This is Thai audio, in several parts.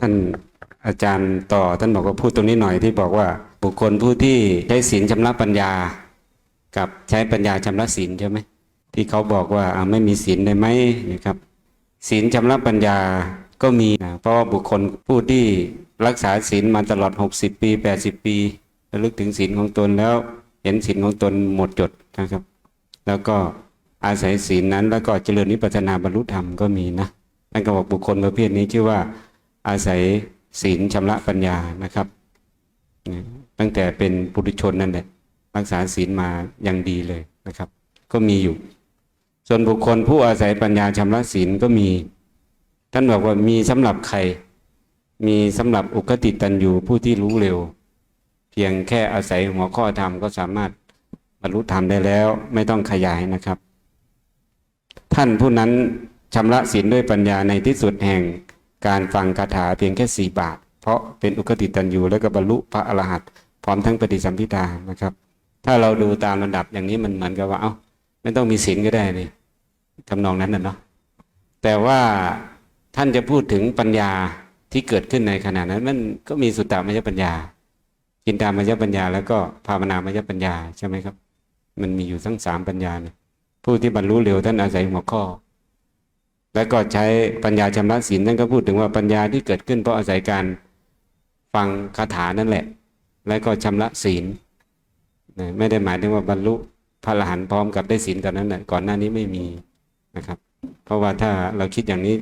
ท่านอาจารย์ต่อท่านบอกว่าพูดตรงนี้หน่อยที่บอกว่า บุคคลผู้ที่ใช้ศีลชำระปัญญา กับใช้ปัญญาชำระศีลใช่ไหมที่เขาบอกว่าไม่มีศีลได้ไหมนะครับศีลชำระปัญญาก็มีนะเพราะว่าบุคคลผู้ที่รักษาศีลมาตลอด 60 ปี 80 ปีระลึกถึงศีลของตนแล้ว เห็นศีลของตนหมดจดนะครับ แล้วก็อาศัยศีลนั้นแล้วก็เจริญวิปัสสนาบรรลุธรรมก็มีนะท่านก็บอกบุคคลประเภทนี้ชื่อว่า อาศัยศีลชำระปัญญานะครับ ตั้งแต่เป็นปุถุชนนั่นแหละรักษาศีลมาอย่างดีเลยนะครับ ก็มีอยู่ ส่วนบุคคลผู้อาศัยปัญญาชำระศีลก็มี ท่านบอกว่ามีสำหรับใคร มีสำหรับอุคติตันยูผู้ที่รู้เร็ว เพียงแค่อาศัยหัวข้อธรรมก็สามารถบรรลุธรรมได้แล้วไม่ต้องขยายนะครับ ท่านผู้นั้นชำระศีลด้วยปัญญาในที่สุดแห่ง การฟังคาถาเพียงแค่สี่บาท เพราะเป็นอุคติตันยูแล้วก็บรรลุพระอรหันต์พร้อมทั้งปฏิสัมพิทานะครับ ถ้าเราดูตามลำดับอย่างนี้มันเหมือนกับว่าเอ้าไม่ต้องมีศีลก็ได้นี่ทำนองนั้นน่ะเนาะแต่ว่าท่านจะพูดถึงปัญญาที่เกิดขึ้นในขณะนั้น มันก็มีสุตตามยปัญญาจินตามยปัญญา แล้วก็ภาวนามยปัญญาใช่ไหมครับ มันมีอยู่ทั้งสามปัญญาเนี่ยผู้ที่บรรลุเร็วท่านอาศัยหัวข้อ แล้วก็ใช้ปัญญาชำระศีลท่านก็พูดถึงว่าปัญญาที่เกิดขึ้นเพราะอาศัยการฟังคาถานั่นแหละ แล้วก็ชำระศีลนะไม่ได้หมายถึงว่าบรรลุพระอรหันต์พร้อมกับได้ศีลตอนนั้นแหละก่อนหน้านี้ไม่มีนะครับ เพราะว่าถ้าเราคิดอย่างนี้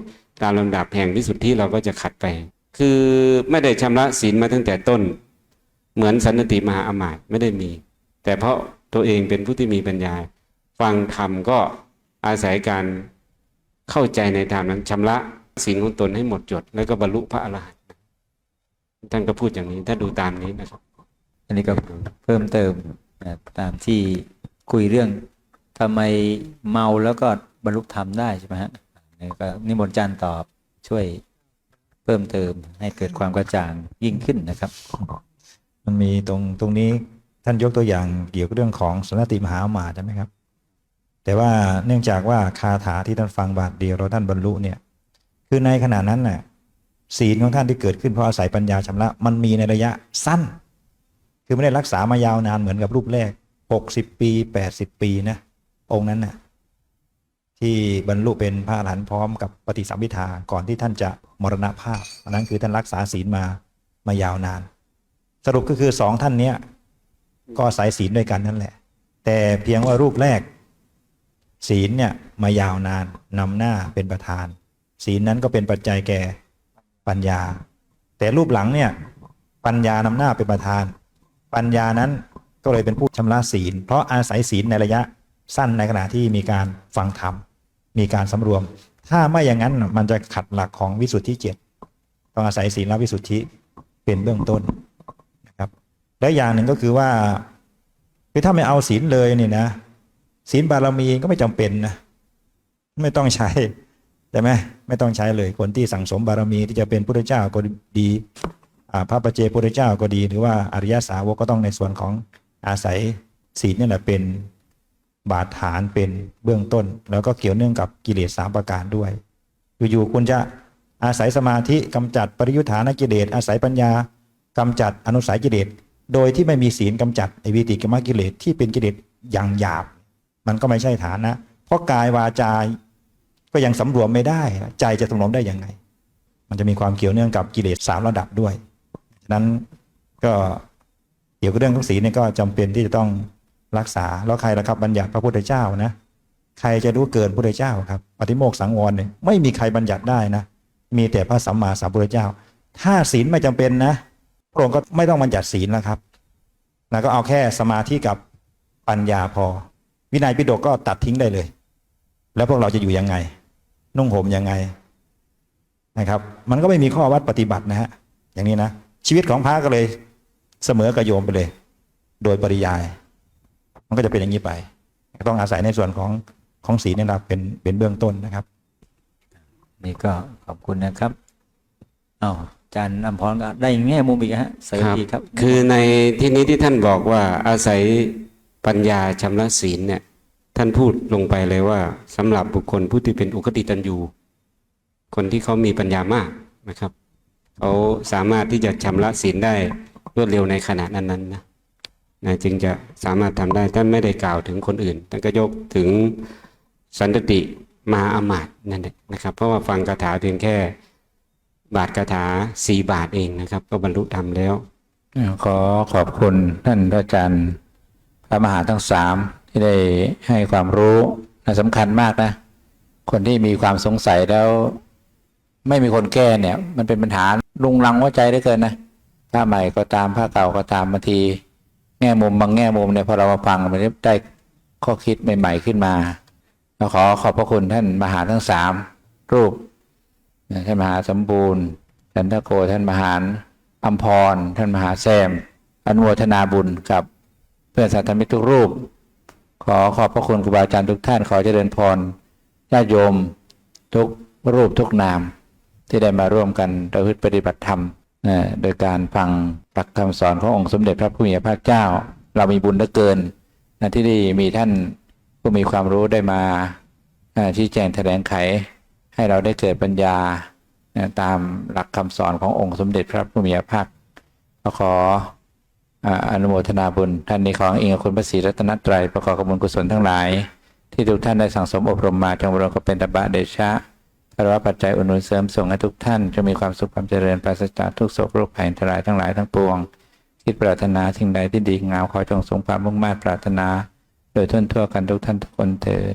ตามลำดับแห่งวิสุทธิเราก็จะขัดไป คือไม่ได้ชำระศีลมาตั้งแต่ต้น เหมือนสันติมหาอมาตย์ไม่ได้มี แต่เพราะตัวเองเป็นผู้ที่มีปัญญา ฟังธรรมก็อาศัยการ เข้าใจในธรรมนั้นชำระศีลของตนให้หมดจด แล้วก็บรรลุพระอรหันต์ท่านก็พูดอย่างนี้ถ้าดูตามนี้นะครับ อันนี้ก็เพิ่มเติมนะตามที่คุยเรื่องทำไมเมาแล้วก็บรรลุธรรมได้ใช่ไหมฮะนี่ก็นิมนต์อาจารย์ตอบช่วยเพิ่มเติมให้เกิดความกระจ่างยิ่งขึ้นนะครับ มันมีตรงตรงนี้ท่านยกตัวอย่างเกี่ยวกับเรื่องของสนติมหาอมาตย์ใช่ไหมครับ แต่ว่าเนื่องจากว่าคาถาที่ท่านฟังบาทเดียวเราท่านบรรลุเนี่ยคือในขณะนั้นน่ะศีลของท่านที่เกิดขึ้นเพราะอาศัยปัญญาชำระมันมีในระยะสั้น คือไม่ได้รักษามายาวนานเหมือนกับรูปแรก 60 ปี 80 ปีนะองค์นั้นน่ะที่บรรลุเป็นพระอรหันต์พร้อมกับปฏิสัมพิทาก่อนที่ท่านจะมรณภาพอันนั้นคือท่านรักษาศีลมามายาวนาน สรุปก็คือสองท่านเนี้ยก็อาศัยศีลด้วยกันนั่นแหละ แต่เพียงว่ารูปแรก ศีลเนี่ยมายาวนานนำหน้าเป็นประธาน ศีลนั้นก็เป็นปัจจัยแก่ปัญญา แต่รูปหลังเนี่ยปัญญานำหน้าเป็นประธาน ปัญญานั้นก็เลยเป็นผู้ชำระศีล เพราะอาศัยศีลในระยะสั้นในขณะที่มีการฟังธรรมมีการสำรวม ถ้าไม่อย่างนั้นมันจะขัดหลักของวิสุทธิเจ็ดต้องอาศัยศีลและวิสุทธิเป็นเบื้องต้นนะครับและอย่างหนึ่งก็คือว่าคือถ้าไม่เอาศีลเลยเนี่ยนะ ศีลบารมีก็ไม่จำเป็นนะไม่ต้องใช้ใช่ไหมไม่ต้องใช้เลยคนที่สั่งสมบารมีที่จะเป็นพุทธเจ้าก็ดีพระประเจพุทธเจ้าก็ดี หรือว่าอริยสาวกก็ต้องในส่วนของอาศัยศีลนี่แหละเป็นบาดฐานเป็นเบื้องต้น แล้วก็เกี่ยวเนื่องกับกิเลสสามประการด้วย อยู่ๆคุณจะอาศัยสมาธิกำจัดปริยุทธานกิเลสอาศัยปัญญากำจัดอนุสัยกิเลสโดยที่ไม่มีศีลกำจัดไอวิติกรรมกิเลสที่เป็นกิเลสอย่างหยาบ มันก็ไม่ใช่ฐานะ เพราะกายวาจา ก็ยังสำรวมไม่ได้ ใจจะสำรวมได้ยังไง มันจะมีความเกี่ยวเนื่องกับกิเลสสามระดับด้วยฉะนั้นก็เกี่ยวกับเรื่องของศีลเนี่ยก็จำเป็นที่จะต้องรักษาแล้วใครล่ะครับบัญญัติพระพุทธเจ้านะใครจะรู้เกินพระพุทธเจ้าครับปฏิโมกสังวรเนี่ยไม่มีใครบัญญัติได้นะ มีแต่พระสัมมาสัมพุทธเจ้า ถ้าศีลไม่จำเป็นนะพระองค์ก็ไม่ต้องบัญญัติศีลแล้วครับแล้วก็เอาแค่สมาธิกับปัญญาพอ วินัยปิฎกก็ตัดทิ้งได้เลย แล้วพวกเราจะอยู่ยังไง นุ่งห่มยังไงนะครับ มันก็ไม่มีข้อวัดปฏิบัตินะฮะอย่างนี้นะชีวิตของพระก็เลยเสมอกับโยมไปเลย โดยปริยาย มันก็จะเป็นอย่างนี้ไป ต้องอาศัยในส่วนของของศีลเนี่ยนะครับเป็นเป็นเบื้องต้นนะครับ นี่ก็ขอบคุณนะครับอ้าวอาจารย์อำพรก็ได้แง่มุมอีกฮะเสริมอีกครับ คือในที่นี้ที่ท่านบอกว่าอาศัย ปัญญาชำระศีลเนี่ย ท่านพูดลงไปเลยว่าสำหรับบุคคลผู้ที่เป็นอุคติตันยูคนที่เขามีปัญญามากนะครับเขาสามารถที่จะชำระศีลได้รวดเร็วในขณะนั้นๆนะนะจึงจะสามารถทำได้ท่านไม่ได้กล่าวถึงคนอื่นท่านก็ยกถึงสันติมาอมาตนั่นเองนะครับ เพราะว่าฟังคาถาเพียงแค่ บาทคาถาสี่บาทเองนะครับ ก็บรรลุธรรมแล้ว ขอขอบคุณท่านอาจารย์ พระมหาทั้งสามที่ได้ให้ความรู้นะสำคัญมากนะ คนที่มีความสงสัยแล้ว ไม่มีคนแก้เนี่ย มันเป็นปัญหาลุงลังหัวใจได้เกินนะผ้าใหม่ก็ตามผ้าเก่าก็ตามบางที แง่มุมบางแง่มุมเนี่ยพอเรามาฟังมันได้ข้อคิดใหม่ ๆขึ้นมาเราขอขอบพระคุณท่านมหาทั้งสามรูปท่านมหาสมบูรณ์ท่านทโกท่านมหาอัมพร ท่านมหาแซมอนุโมทนาบุญกับ พื่อนสัตมิตรทุกรูป ขอขอบพระคุณครูบาอาจารย์ทุกท่าน ขอเจริญพรญาติโยม ทุกรูปทุกนาม ที่ได้มาร่วมกันประพฤติปฏิบัติธรรมโดยการฟังหลักคำสอนขององค์สมเด็จพระผู้มีพระเจ้า เรามีบุญเหลือเกินนะที่ได้มีท่านผู้มีความรู้ได้มาชี้แจงแถลงไข ให้เราได้เกิดปัญญาตามหลักคำสอนขององค์สมเด็จพระผู้มีพระภาคขอ อนุโมทนาบุญ ท่านนี้ของเองคุณพระศรีรัตนตรัยประกอบกับบุญกุศลทั้งหลาย ที่ทุกท่านได้สั่งสมอบรมมาจงบรมก็เป็นตบะเดชะพระวปัจจัยอุดหนุนเสริมส่งให้ทุกท่านจะมีความสุขความเจริญปราศจากทุกโศกโรคภัยอันตรายทั้งหลายทั้งปวง คิดปรารถนาสิ่งใดที่ดีงามขอจงสมความมุ่งมั่นปรารถนา โดยทั่วทั่วกันทุกท่านทุกคนเถิด